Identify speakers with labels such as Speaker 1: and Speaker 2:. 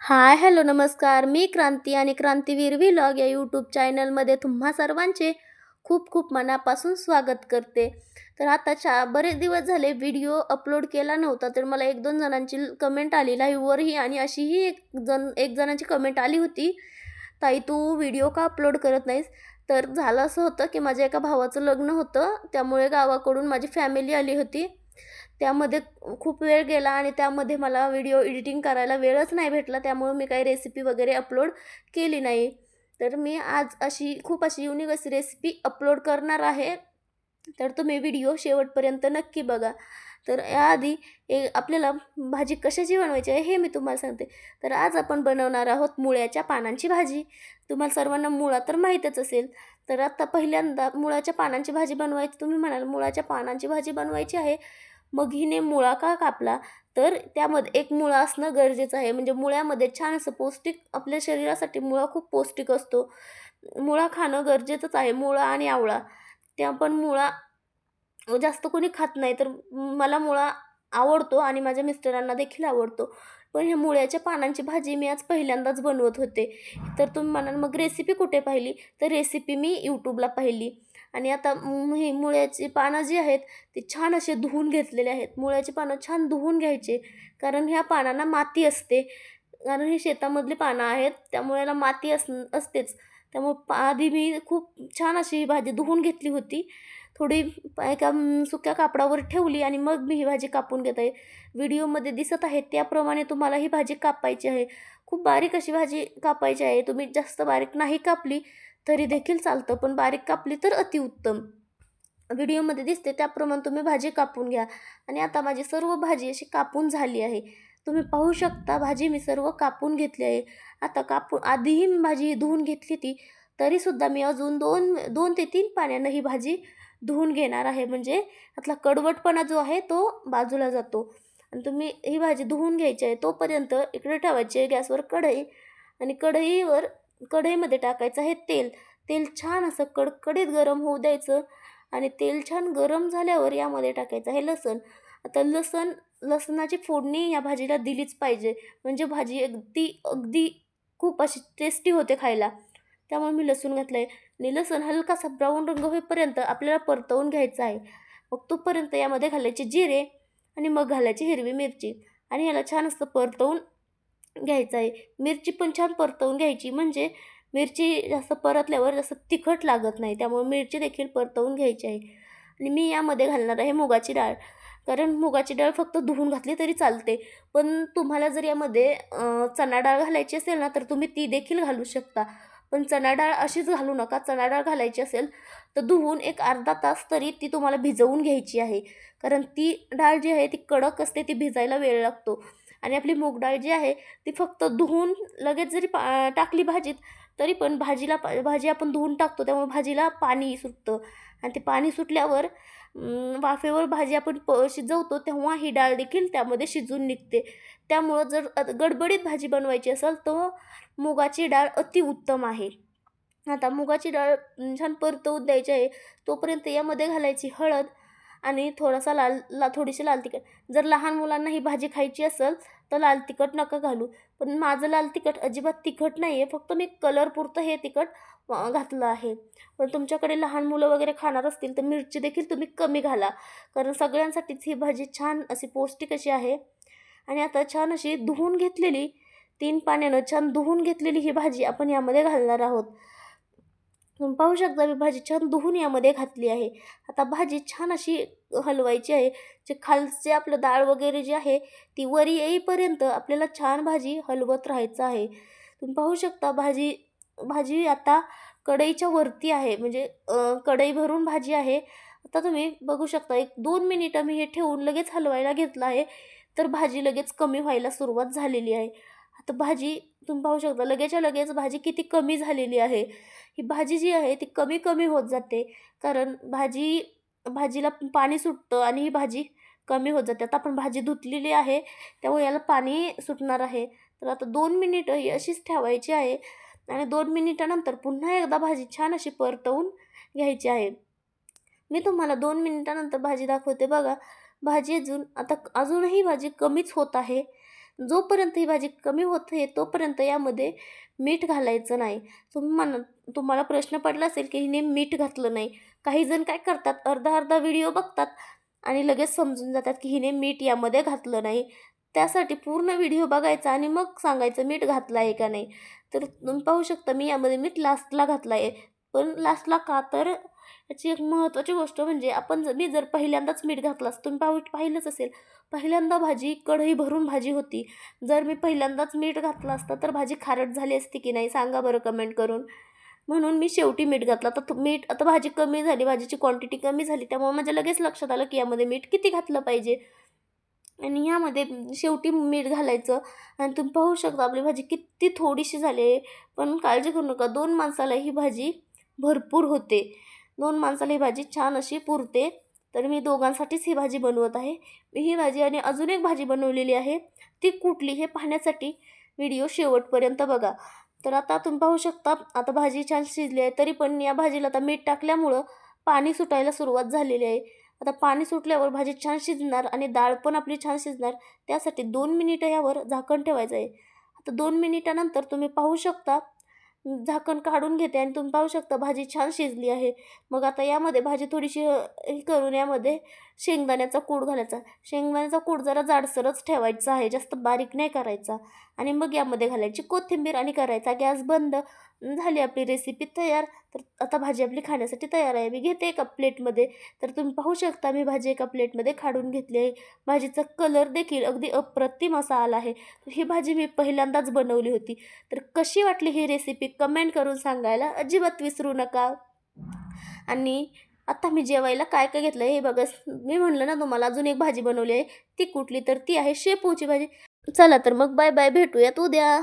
Speaker 1: Hi hello नमस्कार. मी क्रांती आणि क्रांतीवीर vlog या यूट्यूब चॅनलमध्ये तुम्हा सर्वांचे खूप खूप मनापासून स्वागत करते. तर आता चा बरेच दिवस झाले व्हिडिओ अपलोड केला नव्हता तर मला एक दोन जणांची कमेंट आली लाईव्हवरही आणि अशीही एक जण एक जणांची कमेंट आली होती ताई तू व्हिडिओ का अपलोड करत नाहीस? तर झालं असं होतं की माझ्या एका भावाचं लग्न होतं त्यामुळे गावाकडून माझी फॅमिली आली होती. त्यामध्ये खूप वेळ गेला आणि त्यामध्ये मला व्हिडिओ एडिटिंग करायला वेळच नाही भेटला त्यामुळे मी काही रेसिपी वगैरे अपलोड केली नाही. तर मी आज अशी खूप अशी युनिक अशी रेसिपी अपलोड करणार आहे. तर तुम्ही व्हिडिओ शेवटपर्यंत नक्की बघा. तर याआधी ए आपल्याला भाजी कशाची बनवायची आहे हे मी तुम्हाला सांगते. तर आज आपण बनवणार आहोत मुळ्याच्या पानांची भाजी. तुम्हाला सर्वांना मुळा तर माहीतच असेल. तर आता पहिल्यांदा मुळाच्या पानांची भाजी बनवायची. तुम्ही म्हणाल मुळाच्या पानांची भाजी बनवायची आहे. मग हिने मुळा का कापला? तर त्यामध्ये एक मुळा असणं गरजेचं आहे. म्हणजे मुळ्यामध्ये छान असं पौष्टिक आपल्या शरीरासाठी मुळा खूप पौष्टिक असतो. मुळा खाणं गरजेचंच आहे. मुळा आणि आवळा. त्या पण मुळा जास्त कोणी खात नाही. तर मला मुळा आवडतो आणि माझ्या मिस्टरांना देखील आवडतो. पण ह्या मुळ्याच्या पानांची भाजी मी आज पहिल्यांदाच बनवत होते. तर तुम्ही म्हणाल मग रेसिपी कुठे पाहिली? तर रेसिपी मी यूट्यूबला पाहिली. आणि आता ही मुळ्याची पानं जी आहेत ती छान असे धुवून घेतलेले आहेत. मुळ्याची पानं छान धुवून घ्यायचे कारण ह्या पानांना माती असते. कारण ही शेतामधली पानं आहेत त्यामुळे याला माती अस असतेच. त्यामुळे पा आधी मी खूप छान अशी ही भाजी धुवून घेतली होती. थोडी एका सुक्या कापडावर ठेवली आणि मग मी ही भाजी कापून घेत. आहे व्हिडिओमध्ये दिसत आहे त्याप्रमाणे तुम्हाला ही भाजी कापायची आहे. खूप बारीक अशी भाजी कापायची आहे. तुम्ही जास्त बारीक नाही कापली तरी देखील चालतं पण बारीक कापली तर अतिउत्तम. व्हिडिओमध्ये दिसते त्याप्रमाणे तुम्ही भाजी कापून घ्या. आणि आता माझी सर्व भाजी अशी कापून झाली आहे. तुम्ही पाहू शकता भाजी मी सर्व कापून घेतली आहे. आता कापून आधीही मी भाजी धुवून घेतली ती तरीसुद्धा मी अजून दोन दोन ते तीन पाण्यानं ही भाजी धुवून घेणार आहे. म्हणजे त्यातला कडवटपणा जो आहे तो बाजूला जातो. आणि तुम्ही ही भाजी धुवून घ्यायची आहे तोपर्यंत इकडे ठेवायची आहे गॅसवर कढई. आणि कढईवर कढईमध्ये टाकायचं आहे तेल. तेल छान असं कडकडीत गरम होऊ द्यायचं. आणि तेल छान गरम झाल्यावर यामध्ये टाकायचं आहे लसण. आता लसण लसणाची फोडणी या भाजीला दिलीच पाहिजे. म्हणजे भाजी अगदी अगदी खूप अशी टेस्टी होते खायला. त्यामुळे मी लसूण घातलं आहे आणि लसूण हलकासा ब्राऊन रंग होईपर्यंत आपल्याला परतवून घ्यायचं आहे. मग तोपर्यंत यामध्ये घालायचे जिरे आणि मग घालायची हिरवी मिरची आणि याला छान असं परतवून घ्यायचं आहे. मिरची पण छान परतवून घ्यायची म्हणजे मिरची जास्त परतल्यावर जास्त तिखट लागत नाही त्यामुळे मिरची देखील परतवून घ्यायची आहे. आणि मी यामध्ये घालणार आहे मुगाची डाळ. कारण मुगाची डाळ फक्त धुवून घातली तरी चालते. पण तुम्हाला जर यामध्ये चणा डाळ घालायची असेल ना तर तुम्ही ती देखील घालू शकता. पण चणा डाळ अशीच घालू नका. चणा डाळ घालायची असेल तर धुवून एक अर्धा तास तरी ती तुम्हाला भिजवून घ्यायची आहे. कारण ती डाळ जी आहे ती कडक असते ती भिजायला वेळ लागतो. आणि आपली मूग डाळ जी आहे ती फक्त धुवून लगेच जरी पा टाकली भाजीत तरी पण भाजीला पा भाजी आपण धुवून टाकतो त्यामुळे भाजीला पाणी सुटतं. आणि ते पाणी सुटल्यावर वाफेवर भाजी आपण प शिजवतो तेव्हा ही डाळ देखील त्यामध्ये शिजून निघते. त्यामुळं जर गडबडीत भाजी बनवायची असेल तर मुगाची डाळ अतिउत्तम आहे. आता मुगाची डाळ छान परतवून द्यायची आहे तोपर्यंत यामध्ये घालायची हळद आणि थोडासा लाल ला थोडीशी लाल तिखट. जर लहान मुलांना ही भाजी खायची असेल तर लाल तिखट नका घालू. पण माझं लाल तिखट अजिबात तिखट नाही आहे फक्त मी कलरपुरतं हे तिखट घातलं आहे. पण तुमच्याकडे लहान मुलं वगैरे खाणार असतील तर मिरची देखील तुम्ही कमी घाला. कारण सगळ्यांसाठीच ही भाजी छान अशी पौष्टिक अशी आहे. आणि आता छान अशी धुवून घेतलेली तीन पाण्यानं छान धुवून घेतलेली ही भाजी आपण यामध्ये घालणार आहोत. तुम्ही पाहू शकता मी भाजी छान धुवून यामध्ये घातली आहे. आता भाजी छान अशी हलवायची आहे जे खालचे आपलं डाळ वगैरे जी आहे ती वरी येईपर्यंत आपल्याला छान भाजी हलवत राहायचं आहे. तुम्ही पाहू शकता भाजी भाजी आता कढईच्या वरती आहे म्हणजे कढई भरून भाजी आहे. आता तुम्ही बघू शकता एक दोन मिनिटं मी हे ठेवून लगेच हलवायला घेतलं आहे तर भाजी लगेच कमी व्हायला सुरुवात झालेली आहे. तर भाजी तुम्ही पाहू शकता लगेचच्या लगेच भाजी किती कमी झालेली आहे. ही भाजी जी आहे ती कमी कमी होत जाते. कारण भाजी भाजीला पाणी सुटतं आणि ही भाजी कमी होत जाते. आता आपण भाजी धुतलेली आहे त्यामुळे याला पाणी सुटणार आहे. तर आता दोन मिनिटं ही अशीच ठेवायची आहे आणि दोन मिनिटानंतर पुन्हा एकदा भाजी छान अशी परतवून घ्यायची आहे. मी तुम्हाला दोन मिनिटानंतर भाजी दाखवते बघा. भाजी अजून आता अजूनही भाजी कमीच होत आहे. जोपर्यंत ही भाजी कमी होत आहे तोपर्यंत यामध्ये मीठ घालायचं नाही. तुम्ही म्हण तुम्हाला प्रश्न पडला असेल की हिने मीठ घातलं नाही. काही जण काय करतात अर्धा अर्धा व्हिडिओ बघतात आणि लगेच समजून जातात की हिने मीठ यामध्ये घातलं नाही. त्यासाठी पूर्ण व्हिडिओ बघायचा आणि मग सांगायचं मीठ घातलं आहे का नाही. तर तुम्ही पाहू शकता मी यामध्ये मीठ लास्टला घातलं आहे पण लास्टला का तर याची एक महत्त्वाची गोष्ट म्हणजे आपण जर मी जर पहिल्यांदाच मीठ घातलं तुम्ही पाहू पाहिलंच असेल. पहिल्यांदा भाजी कढई भरून भाजी होती. जर मी पहिल्यांदाच मीठ घातलं असतं तर भाजी खारट झाली असती की नाही? सांगा बरं कमेंट करून. म्हणून मी शेवटी मीठ घातलं. तर मीठ आता भाजी कमी झाली भाजीची क्वांटिटी कमी झाली त्यामुळे माझ्या लगेच लक्षात आलं की यामध्ये मीठ किती घातलं पाहिजे. आणि यामध्ये शेवटी मीठ घालायचं. आणि तुम्ही पाहू शकता आपली भाजी किती थोडीशी झाली आहे. पण काळजी करू नका. दोन माणसाला ही भाजी भरपूर होते. दोन माणसाला ही भाजी छान अशी पुरते. तर मी दोघांसाठीच ही भाजी बनवत आहे. मी ही भाजी आणि अजून एक भाजी बनवलेली आहे. ती कुठली हे पाहण्यासाठी व्हिडिओ शेवटपर्यंत बघा. तर आता तुम्ही पाहू शकता आता भाजी छान शिजली आहे तरी पण या भाजीला आता मीठ टाकल्यामुळं पाणी सुटायला सुरुवात झालेली आहे. आता पाणी सुटल्यावर भाजी छान शिजणार आणि डाळ पण आपली छान शिजणार त्यासाठी दोन मिनिटं यावर झाकण ठेवायचं आहे. आता दोन मिनिटानंतर तुम्ही पाहू शकता झाकण काढून घेते आणि तुम्ही पाहू शकता भाजी छान शिजली आहे. मग आता यामध्ये भाजी थोडीशी हे करून यामध्ये शेंगदाण्याचा कूड घालायचा. शेंगदाण्याचा कूड जरा जाडसरच ठेवायचा आहे जास्त बारीक नाही करायचा. आणि मग यामध्ये घालायची कोथिंबीर आणि करायचा गॅस बंद. झाली आपली रेसिपी तयार. तर आता भाजी आपली खाण्यासाठी तयार आहे. मी घेते एका प्लेटमध्ये तर तुम्ही पाहू शकता मी भाजी एका प्लेटमध्ये काढून घेतली आहे. भाजीचा कलर देखील अगदी अप्रतिम असा आला आहे. ही भाजी मी पहिल्यांदाच बनवली होती. तर कशी वाटली ही रेसिपी कमेंट करून सांगायला अजिबात विसरू नका. आणि आता मी जेवायला काय काय घेतलं हे बघा. मी म्हणलं ना तुम्हाला अजून एक भाजी बनवली आहे. ती कुठली? तर ती आहे शेपूची भाजी. चला तर मग बाय बाय भेटूयात उद्या.